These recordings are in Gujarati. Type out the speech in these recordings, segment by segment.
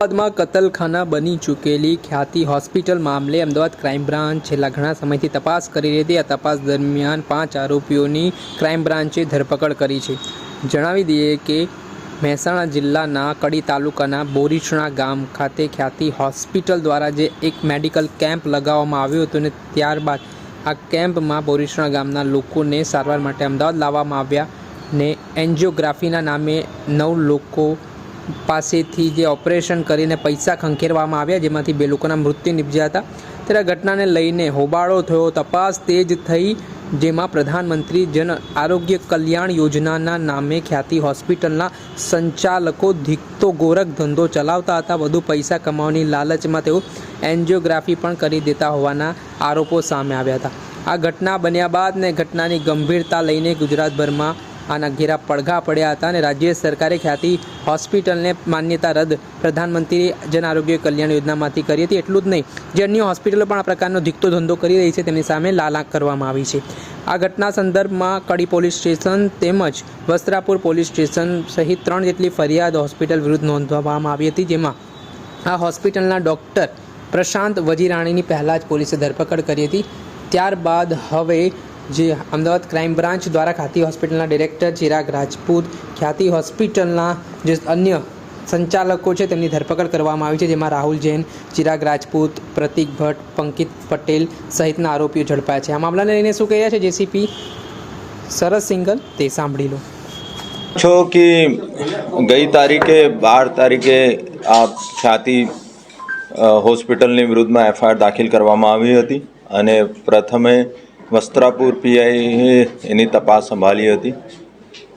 અમદાવાદમાં કતલખાના બની ચૂકેલી ખ્યાતિ હોસ્પિટલ મામલે અમદાવાદ ક્રાઇમ બ્રાન્ચ છેલ્લા ઘણા સમયથી તપાસ કરી રહી હતી. આ તપાસ દરમિયાન પાંચ આરોપીઓની ક્રાઇમ બ્રાન્ચે ધરપકડ કરી છે. જણાવી દઈએ કે મહેસાણા જિલ્લાના કડી તાલુકાના બોરીચણા ગામ ખાતે ખ્યાતિ હોસ્પિટલ દ્વારા જે એક મેડિકલ કેમ્પ લગાવવામાં આવ્યો હતો અને ત્યારબાદ આ કેમ્પમાં બોરીચણા ગામના લોકોને સારવાર માટે અમદાવાદ લાવવામાં આવ્યા ને એન્જિયોગ્રાફીના નામે નવ લોકો પાસેથી જે ઓપરેશન કરીને પૈસા ખંખેરવામાં આવ્યા, જેમાંથી બે લોકોના મૃત્યુ નિપજ્યા હતા. ત્યારે ઘટનાને લઈને હોબાળો થયો, તપાસ તેજ થઈ, જેમાં પ્રધાનમંત્રી જન આરોગ્ય કલ્યાણ યોજનાના નામે ખ્યાતિ હોસ્પિટલના સંચાલકો ધીકતો ગોરખ ધંધો ચલાવતા હતા. વધુ પૈસા કમાવાની લાલચમાં તેઓ એન્જિયોગ્રાફી પણ કરી દેતા હોવાના આરોપો સામે આવ્યા હતા. આ ઘટના બન્યા બાદ ને ઘટનાની ગંભીરતા લઈને ગુજરાતભરમાં આના ઘેરા પડઘા પડ્યા હતા અને રાજ્ય સરકારે ખ્યાતિ હોસ્પિટલને માન્યતા રદ પ્રધાનમંત્રી જન આરોગ્ય કલ્યાણ યોજનામાંથી કરી હતી. એટલું જ નહીં, જે અન્ય હોસ્પિટલો પણ આ પ્રકારનો ધીકતો ધંધો કરી રહી છે, તેમની સામે લાલાક કરવામાં આવી છે. આ ઘટના સંદર્ભમાં કડી પોલીસ સ્ટેશન તેમજ વસ્ત્રાપુર પોલીસ સ્ટેશન સહિત ત્રણ જેટલી ફરિયાદ હોસ્પિટલ વિરુદ્ધ નોંધવામાં આવી હતી, જેમાં આ હોસ્પિટલના ડૉક્ટર પ્રશાંત વજીરાણીની પહેલાં જ પોલીસે ધરપકડ કરી હતી. ત્યારબાદ હવે જે અમદાવાદ ક્રાઇમ બ્રાન્ચ દ્વારા ખ્યાતિ હોસ્પિટલના ડિરેક્ટર ચિરાગ રાજપૂત, ખ્યાતિ હોસ્પિટલના જે અન્ય સંચાલકો છે, તેમની ધરપકડ કરવામાં આવી છે, જેમાં રાહુલ જૈન, ચિરાગ રાજપૂત, પ્રતિક ભટ્ટ, પંકિત પટેલ સહિતના આરોપીઓ ઝડપાયા છે. આ મામલાને લઈને શું કહી રહ્યા છે જેસીપી સરસ સિંગલ, તે સાંભળી લો. છો કે ગઈ તારીખે, બાર તારીખે આ ખ્યાતિ હોસ્પિટલની વિરુદ્ધમાં એફઆઈઆર દાખલ કરવામાં આવી હતી અને પ્રથમે વસ્ત્રાપુર પીઆઈએ એની તપાસ સંભાળી હતી.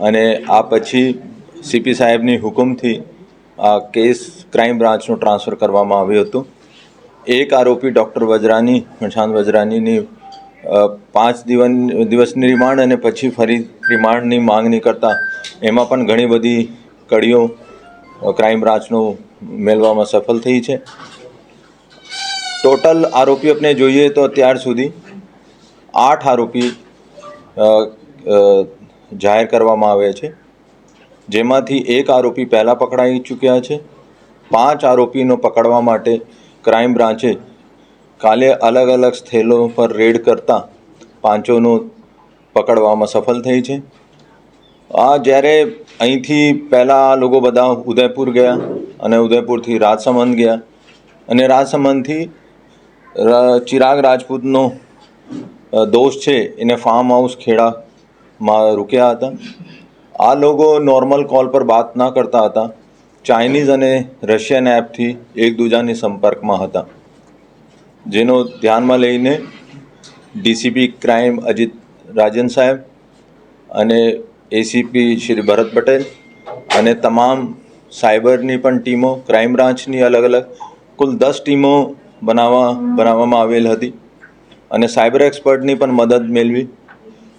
અને આ પછી સીપી સાહેબની હુકમથી આ કેસ ક્રાઇમ બ્રાન્ચનું ટ્રાન્સફર કરવામાં આવ્યું હતું. એક આરોપી ડૉક્ટર વજરાની પ્રશાંત વજરાનીની પાંચ દિવસ દિવસની રિમાન્ડ અને પછી ફરી રિમાન્ડની માંગણી કરતા એમાં પણ ઘણી બધી કડીઓ ક્રાઇમ બ્રાન્ચનું મેળવામાં સફળ થઈ છે. ટોટલ આરોપી આપણે જોઈએ તો અત્યાર સુધી આઠ આરોપી જાહેર કરવામાં આવ્યા છે. જેમાંથી એક આરોપી પહેલાં પકડાઈ ચૂક્યા છે. પાંચ આરોપીનો પકડવા માટે ક્રાઇમ બ્રાન્ચે કાલે અલગ અલગ સ્થળો પર રેડ કરતા પાંચોનું પકડવામાં સફળ થઈ છે. આ જ્યારે અહીંથી પહેલાં આ લોકો બધા ઉદયપુર ગયા અને ઉદયપુરથી રાજસમંદ ગયા અને રાજસમંદથી ચિરાગ રાજપૂતનો દોસ્ત છે, એને ફાર્મ હાઉસ ખેડામાં રૂક્યા હતા. આ લોકો નોર્મલ કોલ પર વાત ના કરતા હતા. ચાઇનીઝ અને રશિયન એપથી એકબીજાની સંપર્કમાં હતા. જેનો ધ્યાનમાં લઈને ડીસીપી ક્રાઇમ અજીત રાજન સાહેબ અને એસીપી શ્રી ભરત પટેલ અને તમામ સાયબરની પણ ટીમો ક્રાઇમ બ્રાન્ચની અલગ અલગ કુલ દસ ટીમો બનાવવા, બનાવવામાં આવેલ હતી. અને સાયબર એક્સપર્ટની પણ મદદ મેળવી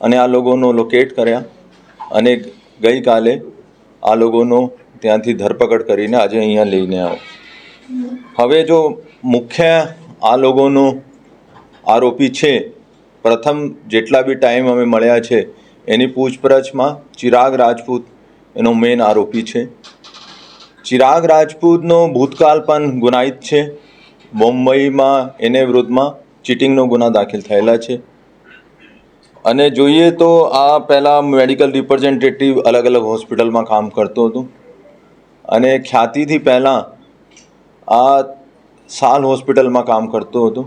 અને આ લોકોનો લોકેટ કર્યા અને ગઈકાલે આ લોકોનો ત્યાંથી ધરપકડ કરીને આજે અહીંયા લઈને આવો હવે જો મુખ્ય આ લોકોનો આરોપી છે, પ્રથમ જેટલા બી ટાઈમ અમે મળ્યા છે, એની પૂછપરછમાં ચિરાગ રાજપૂત એનો મેઇન આરોપી છે. ચિરાગ રાજપૂતનો ભૂતકાળ પણ ગુનાહિત છે. મુંબઈમાં એને વિરુદ્ધમાં ચીટિંગનો ગુના દાખલ થયેલા છે. અને જોઈએ તો આ પહેલાં મેડિકલ રિપ્રેઝેન્ટેટિવ અલગ અલગ હોસ્પિટલમાં કામ કરતો હતો. અને ખ્યાતિથી પહેલાં આ સાલ હોસ્પિટલમાં કામ કરતો હતો.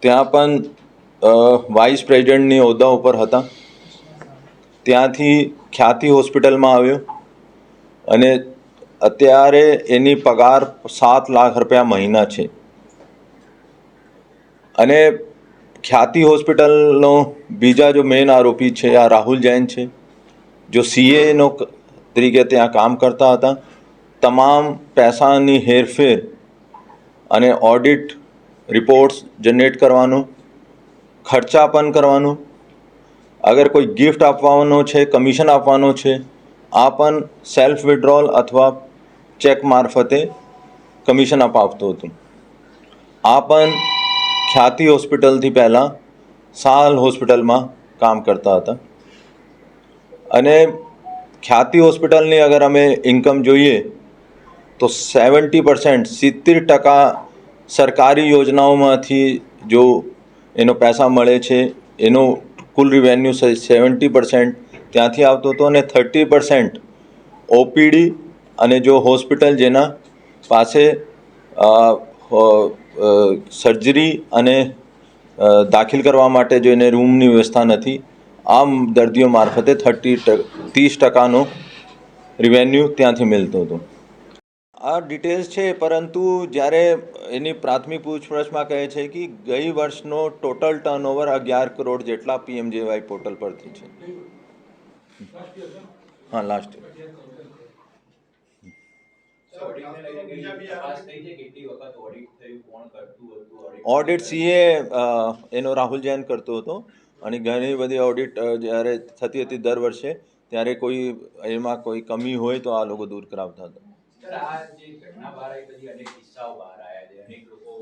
ત્યાં પણ વાઇસ પ્રેસિડેન્ટની હોદ્દા ઉપર હતા. ત્યાંથી ખ્યાતિ હોસ્પિટલમાં આવ્યો. અને અત્યારે એની પગાર સાત લાખ રૂપિયા મહિના છે. અને ખ્યાતિ હોસ્પિટલનો બીજા જો મેઇન આરોપી છે, આ રાહુલ જૈન છે, જો સીએનો તરીકે ત્યાં કામ કરતા હતા, તમામ પૈસાની હેરફેર અને ઓડિટ રિપોર્ટ્સ જનરેટ કરવાનું ખર્ચા પણ કરવાનો, અગર કોઈ ગિફ્ટ આપવાનો છે કમિશન આપવાનો છે, આ પણ સેલ્ફ વિડ્રોલ અથવા ચેક મારફતે કમિશન અપાવતો હતો. આ પણ ખ્યાતિ હોસ્પિટલથી પહેલાં સાલ હોસ્પિટલમાં કામ કરતા હતા. અને ખ્યાતિ હોસ્પિટલની અગર અમે ઇન્કમ જોઈએ, તો સેવન્ટી પરસેન્ટ સિત્તેર ટકા સરકારી યોજનાઓમાંથી જો એનો પૈસા મળે છે, એનો કુલ રિવેન્યુ સેવન્ટી પરસેન્ટ ત્યાંથી આવતો હતો અને થર્ટી પરસેન્ટ ઓપીડી અને જો હોસ્પિટલ જેના પાસે સર્જરી અને દાખલ કરવા માટે જો એને રૂમની વ્યવસ્થા નથી, આમ દર્દીઓ મારફતે થર્ટી ત્રીસ ટકાનો રિવેન્યુ ત્યાંથી મળતો હતો. આ ડિટેલ્સ છે, પરંતુ જ્યારે એની પ્રાથમિક પૂછપરછમાં કહે છે કે ગઈ વર્ષનો ટોટલ ટર્નઓવર અગિયાર કરોડ જેટલા પીએમજેવાય પોર્ટલ પરથી છે. હા લાસ્ટ ઓડિટ સીએ એનો રાહુલ જૈન કરતો હતો. અને ઘણી બધી ઓડિટ જ્યારે થતી હતી દર વર્ષે ત્યારે કોઈ એમાં કોઈ કમી હોય તો આ લોકો દૂર કરાવતા હતા. સર આ જે ઘટના બહાર આવી પછી અનેક કિસ્સાઓ બહાર આવ્યા છે. અનેક લોકો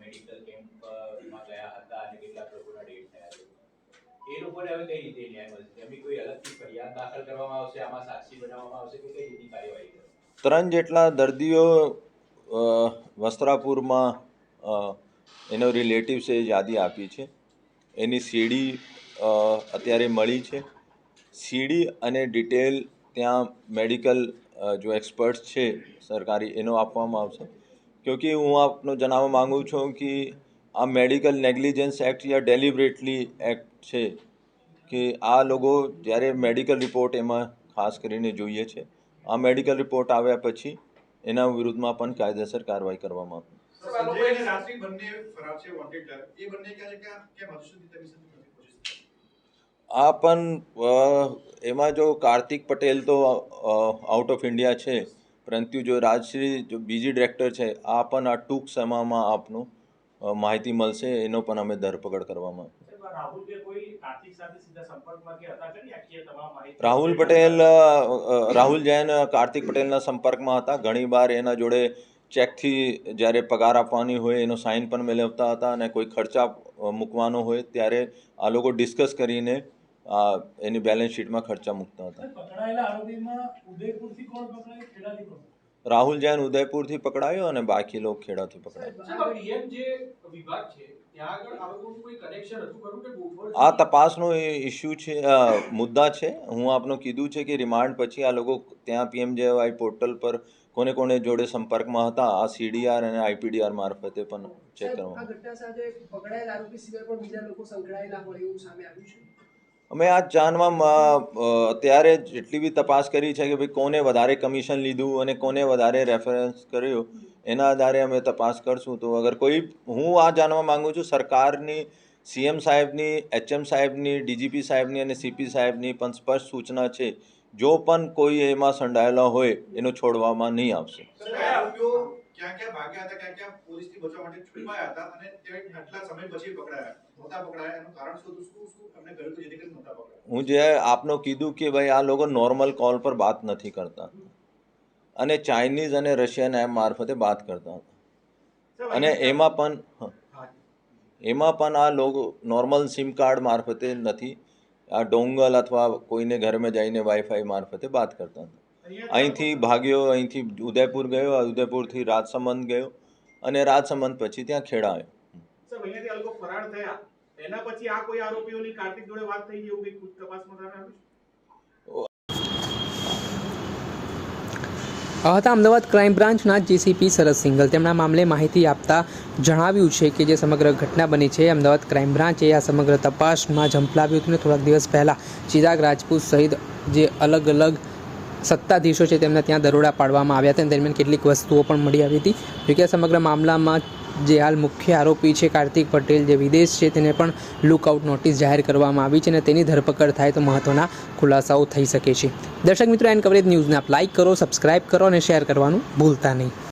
મેડિકલ કેમ્પમાં ગયા હતા અને કેટલાક લોકોના ડેથ થયા છે. એ લોકોને હવે કઈ રીતે ન્યાય મળશે? એમની કોઈ અલગથી ફરિયાદ દાખલ કરવામાં આવશે? આમાં સાક્ષી બનાવવામાં આવશે? કે કઈ રીતની કાર્યવાહી ત્રણ જેટલા દર્દીઓ વસ્ત્રાપુરમાં એનો રિલેટિવ્સે યાદી આપી છે. એની સીડી અત્યારે મળી છે. સીડી અને ડિટેલ ત્યાં મેડિકલ જો એક્સપર્ટ્સ છે સરકારી એનો આપવામાં આવશે. ક્યોંકિ હું આપનો જણાવવા માગું છું કે આ મેડિકલ નેગ્લિજન્સ એક્ટ યા ડેલિબરેટલી એક્ટ છે કે આ લોકો જ્યારે મેડિકલ રિપોર્ટ એમાં ખાસ કરીને જોઈએ છે આ મેડિકલ રિપોર્ટ આવ્યા પછી એના વિરુદ્ધમાં પણ કાયદેસર કાર્યવાહી કરવામાં શક્યા? આ પણ એમાં જો કાર્તિક પટેલ તો આઉટ ઓફ ઇન્ડિયા છે પરંતુ જો રાજશ્રી જો બીજી ડિરેક્ટર છે આ પણ આ ટૂંક સમયમાં આપનું માહિતી મળશે એનો પણ અમે ધરપકડ કરવામાં રાહુલ પટેલ રાહુલ જૈન કાર્તિક પટેલના સંપર્કમાં હતા ઘણી વાર એના જોડે ચેકથી જ્યારે પગાર આપવાની હોય એનો સાઇન પણ મેળવતા હતા અને કોઈ ખર્ચા મૂકવાનો હોય ત્યારે આ લોકો ડિસ્કસ કરીને એની બેલેન્સ શીટમાં ખર્ચા મૂકતા હતા રાહુલ જૈન ઉદયપુરથી પકડાયો અને બાકી લોકો ખેડાથી પકડાયો આ તપાસનો એ ઇસ્યુ છે મુદ્દા છે. હું આપનો કીધું છે કે રિમાન્ડ પછી આ લોકો ત્યાં પીએમજેવાય પોર્ટલ પર કોને કોને જોડે સંપર્કમાં હતા આ સીડીઆર અને આઈપીડીઆર મારફતે પણ ચેક કરવામાં ઘટના સાથે પકડાયેલ આરોપી સિવાય પણ બીજા લોકો સંકળાયેલા હોય એવું સામે આવ્યું છે? અમે આ જાણવા અ, અ, અત્યારે જેટલી બી તપાસ કરી છે કે ભાઈ કોને વધારે કમિશન લીધું અને કોને વધારે રેફરન્સ કર્યો. એના આધારે અમે તપાસ કરશું. તો અગર કોઈ હું આ જાણવા માંગુ છું સરકારની સીએમ સાહેબની એચએમ સાહેબની ડીજીપી સાહેબની અને સીપી સાહેબની પણ સ્પષ્ટ સૂચના છે જો પણ કોઈ એમાં સંડાયેલા હોય એનો છોડવામાં નહીં આવશે. હું જે આપનો કીધું કે ભાઈ આ લોકો નોર્મલ કોલ પર વાત નથી કરતા. અને ચાઇનીઝ અને રશિયન એપ મારફતે વાત કરતા હતા. અને એમાં પણ એમાં પણ આ લોકો નોર્મલ સિમ કાર્ડ મારફતે નથી. આ ડોંગલ અથવા કોઈને ઘરમાં જઈને વાઈફાઈ મારફતે વાત કરતા હતા. અહીંથી ભાગ્યો અહીંથી ઉદયપુર ગયો ઉદયપુરથી રાજસમંદ ગયો અને રાજસમંદ પછી ત્યાં ખેડા આવ્યો એના પછી આ કોઈ આરોપીઓની કાર્તિક જોડે વાત થઈ એવું કંઈક તપાસમાં સામે આવ્યું છે? આ હતા અમદાવાદ ક્રાઇમ બ્રાન્ચના જેસીપી સરસ સિંગલ. તેમના મામલે માહિતી આપતા જણાવ્યું છે કે જે સમગ્ર ઘટના બની છે, અમદાવાદ ક્રાઇમ બ્રાન્ચે આ સમગ્ર તપાસમાં ઝંપલાવ્યું હતું ને થોડાક દિવસ પહેલાં ચિરાગ રાજપૂત સહિત જે અલગ અલગ સત્તાધીશો છે, તેમના ત્યાં દરોડા પાડવામાં આવ્યા હતા. દરમિયાન કેટલીક વસ્તુઓ પણ મળી આવી હતી. જોકે આ સમગ્ર મામલામાં જે હાલ મુખ્ય આરોપી છે કાર્તિક પટેલ, જે વિદેશ છે, તેને પણ લુકઆઉટ નોટિસ જાહેર કરવામાં આવી છે અને તેની ધરપકડ થાય તો મહત્ત્વના ખુલાસાઓ થઈ શકે છે. દર્શક મિત્રો એન કવરેજ ન્યૂઝને આપ લાઇક કરો સબસ્ક્રાઇબ કરો અને શેર કરવાનું ભૂલતા નહીં.